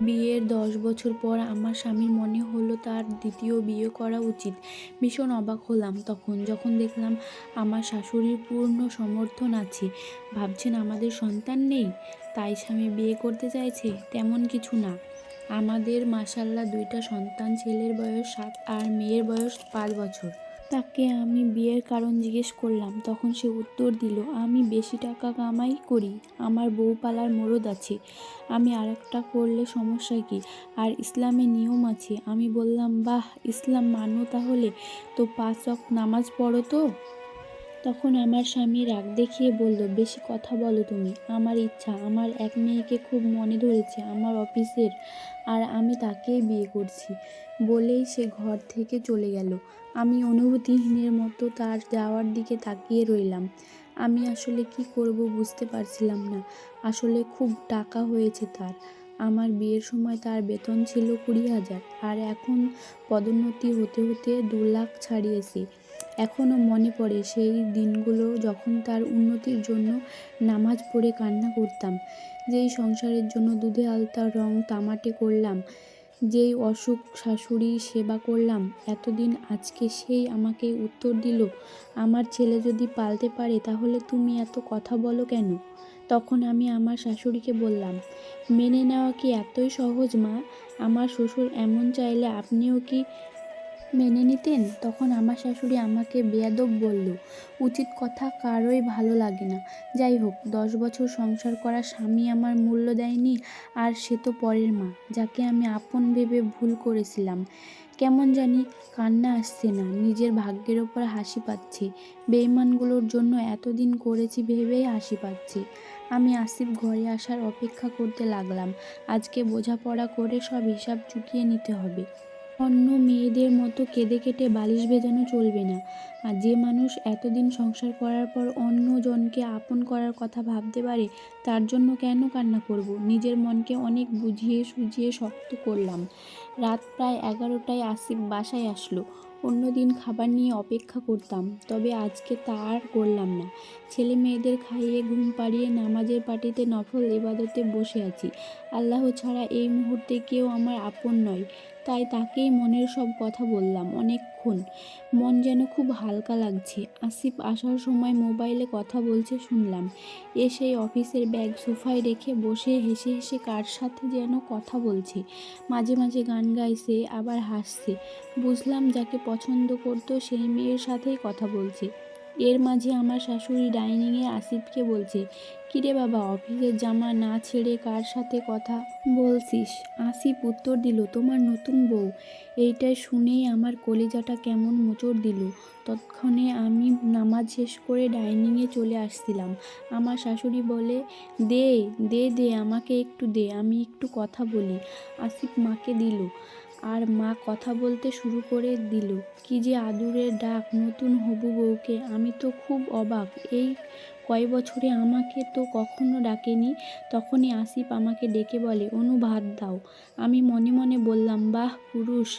বিয়ের দশ বছর পর আমার স্বামীর মনে হলো তার দ্বিতীয় বিয়ে করা উচিত। ভীষণ অবাক হলাম তখন, যখন দেখলাম আমার শাশুড়ির পূর্ণ সমর্থন আছে। ভাবছেন আমাদের সন্তান নেই? তাই স্বামী বিয়ে করতে চাইছে? তেমন কিছু না। আমাদের মাসাল্লাহ দুইটা সন্তান, ছেলের বয়স সাত আর মেয়ের বয়স পাঁচ বছর। তাকে আমি বিয়ের কারণ জিজ্ঞেস করলাম, তখন সে উত্তর দিল, আমি বেশি টাকা কামাই করি, আমার বউ পালার মরদ আছে, আমি আর একটা করলে সমস্যা কি? আর ইসলামে নিয়ম আছে। আমি বললাম, বাহ, ইসলাম মানো তাহলে, তো পাঁচ অক নামাজ পড়ো তো? তখন আমার স্বামী রাগ দেখিয়ে বলল, বেশি কথা বলো তুমি। আমার ইচ্ছা, আমার এক মেয়েকে খুব মনে ধরেছে, আমার অফিসের, আর আমি তাকেই বিয়ে করছি। বলেই সে ঘর থেকে চলে গেল। আমি অনুভূতিহীনের মতো তার যাওয়ার দিকে তাকিয়ে রইলাম। আমি আসলে কি করব বুঝতে পারছিলাম না। আসলে খুব টাকা হয়েছে তার। আমার বিয়ের সময় তার বেতন ছিল কুড়ি হাজার, আর এখন পদোন্নতি হতে হতে দু লাখ ছাড়িয়েছে। এখনও মনে পড়ে সেই দিনগুলো যখন তার উন্নতির জন্য নামাজ পড়ে কান্না করতাম, যেই সংসারের জন্য দুধে আলতা রং তামাটে করলাম, যেই অসুখ শাশুড়ি সেবা করলাম, এতদিন আজকে সেই আমাকে উত্তর দিল, আমার ছেলে যদি পালতে পারে তাহলে তুমি এত কথা বলো কেন? তখন আমি আমার শাশুড়িকে বললাম, মেনে নেওয়া কি এতই সহজ মা? আমার শ্বশুর এমন চাইলে আপনিও কি মেনে নিতেন? তখন আমার শাশুড়ি আমাকে বেয়াদব বলল, উচিত কথা কারোই ভালো লাগে না। যাই হোক, দশ বছর সংসার করা স্বামী আমার মূল্য দেয়নি, আর সে তো পরের মা, যাকে আমি আপন ভেবে ভুল করেছিলাম। কেমন জানি কান্না আসছে না, নিজের ভাগ্যের ওপর হাসি পাচ্ছে। বেইমানগুলোর জন্য এতদিন করেছি ভেবেই হাসি পাচ্ছে। আমি আসিফ ঘরে আসার অপেক্ষা করতে লাগলাম। আজকে বোঝাপড়া করে সব হিসাব চুকিয়ে নিতে হবে। অন্য মেয়েদের মতো কেঁদে কেটে বালিশ বেজানো চলবে না। আর যে মানুষ এতদিন সংসার করার পর অন্য জনকে আপন করার কথা ভাবতে পারে, তার জন্য কেন কান্না করব? নিজের মনকে অনেক বুঝিয়ে সুঝিয়ে শক্ত করলাম। রাত প্রায় এগারোটায় আসিফ বাসায় আসলো। অন্যদিন খাবার নিয়ে অপেক্ষা করতাম, তবে আজকে তা আর করলাম না। ছেলে মেয়েদের খাইয়ে ঘুম পাড়িয়ে নামাজের পাটিতে নফল ইবাদতে বসে আছি। আল্লাহ ছাড়া এই মুহূর্তে কেউ আমার আপন নয়, তাই তাকেই মনের সব কথা বললাম অনেকক্ষণ। মন যেন খুব হালকা লাগছে। আসিফ আসার সময় মোবাইলে কথা বলছে শুনলাম। এসেই অফিসের ব্যাগ সোফায় রেখে বসে হেসে হেসে কার সাথে যেন কথা বলছে। মাঝে মাঝে গান গাইছে, আবার হাসছে। বুঝলাম যাকে পছন্দ করতো সেই মেয়ের সাথেই কথা বলছে। এর মাঝে আমার শাশুড়ি ডাইনিংয়ে আসিফকে বলছে, কিরে বাবা, অফিসের জামা না ছেড়ে কার সাথে কথা বলছিস? আসিফ উত্তর দিল, তোমার নতুন বউ। এইটাই শুনেই আমার কলিজাটা কেমন মোচড় দিল। তৎক্ষণে আমি নামাজ শেষ করে ডাইনিংয়ে চলে আসছিলাম। আমার শাশুড়ি বলে, দে দে দে, আমাকে একটু দে, আমি একটু কথা বলি। আসিফ মাকে দিল আর মা কথা বলতে শুরু করে দিল, কি যে আদুরের ডাক নতুন হবু বউকে, আমি তো খুব অবাক। এই কয় বছরে আমাকে তো কখনো ডাকেনি, তখনই আসিফ আমাকে ডেকে বলে, অনু ভাত দাও। আমি মনে মনে বললাম, বাহ, পুরুষ,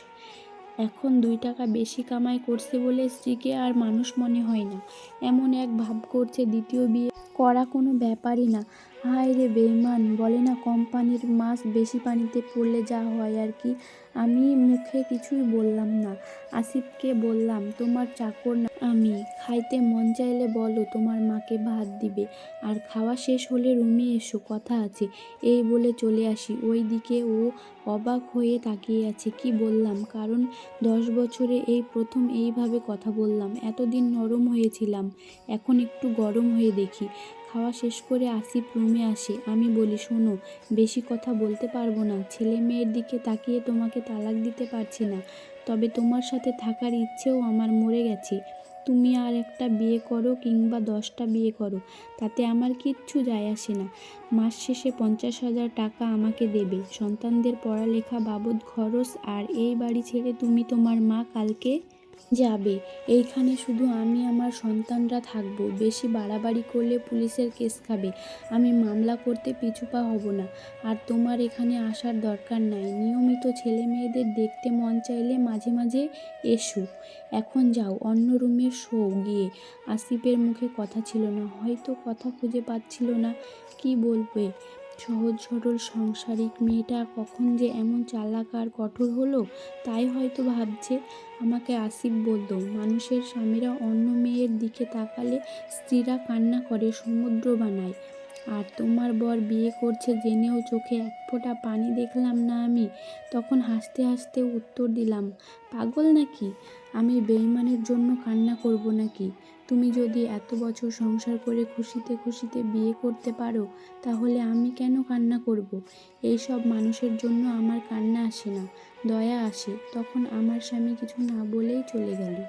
এখন দুই টাকা বেশি কামাই করছে বলে স্ত্রীকে আর মানুষ মনে হয় না। এমন এক ভাব করছে দ্বিতীয় বিয়ে করা কোনো ব্যাপারই না। হায় রে বেইমান বলে না কোম্পানির মাছ বেশি পানিতে পড়লে যা হয় আর কি? আমি মুখে কিছুই বললাম না। আসিফকে বললাম, তোমার চাকর না আমি। খাইতে মন চাইলে বলো, তোমার মাকে ভাত দিবে। আর খাওয়া শেষ হলে রুমে এসো, কথা আছে এই বলে চলে আসি। ওই দিকে ও অবাক হয়ে তাকিয়ে আছে। কি বললাম? কারণ দশ বছরে এই প্রথম এইভাবে কথা বললাম। এতদিন নরম হয়েছিলাম। এখন একটু গরম হয়ে দেখি। খাওয়া শেষ করে আসিফ রুমে আসে। আমি বলি, শোনো, বেশি কথা বলতে পারব না। ছেলে মেয়ের দিকে তাকিয়ে তোমাকে তালাক দিতে পারছি না। তবে তোমার সাথে থাকার ইচ্ছেও আমার মরে গেছে। তুমি আর একটা বিয়ে করো কিংবা দশটা বিয়ে করো। তাতে আমার কিচ্ছু যায় আসে না। মাস শেষে পঞ্চাশ হাজার টাকা আমাকে দেবে। সন্তানদের পড়ালেখা বাবদ খরচ আর এই বাড়ি ছেড়ে তুমি তোমার মা কালকে যাবে। এইখানে শুধু আমি আমার সন্তানরা থাকব। বেশি বাড়াবাড়ি করলে পুলিশের কেস খাবে। আমি মামলা করতে পিছুপা হব না। আর তোমার এখানে আসার দরকার নাই। নিয়মিত ছেলে মেয়েদের দেখতে মন চাইলে মাঝে মাঝে এসো। এখন যাও, অন্য রুমে শো গিয়ে। আসিফের মুখে কথা ছিল না। হয়তো কথা খুঁজে পাচ্ছিল না। কি বলবে? সহজ সরল সংসারিক মেয়েটা কখন যে এমন চালাক আর কঠোর হলো, তাই হয়তো ভাবছে, আমাকে আসিফ বলতো মানুষের স্বামীরা অন্য মেয়ের দিকে তাকালে স্ত্রীরা কান্না করে, সমুদ্র বানায়। আর তোমার বর বিয়ে করছে জেনেও চোখে এক ফোঁটা পানি দেখলাম না আমি। তখন হাসতে হাসতে উত্তর দিলাম, পাগল নাকি? আমি বেইমানের জন্য কান্না করব নাকি? তুমি যদি এত বছর সংসার করে খুশিতে খুশিতে বিয়ে করতে পারো, তাহলে আমি কেন কান্না করব? এইসব মানুষের জন্য আমার কান্না আসে না, দয়া আসে। তখন আমার স্বামী কিছু না বলেই চলে গেল।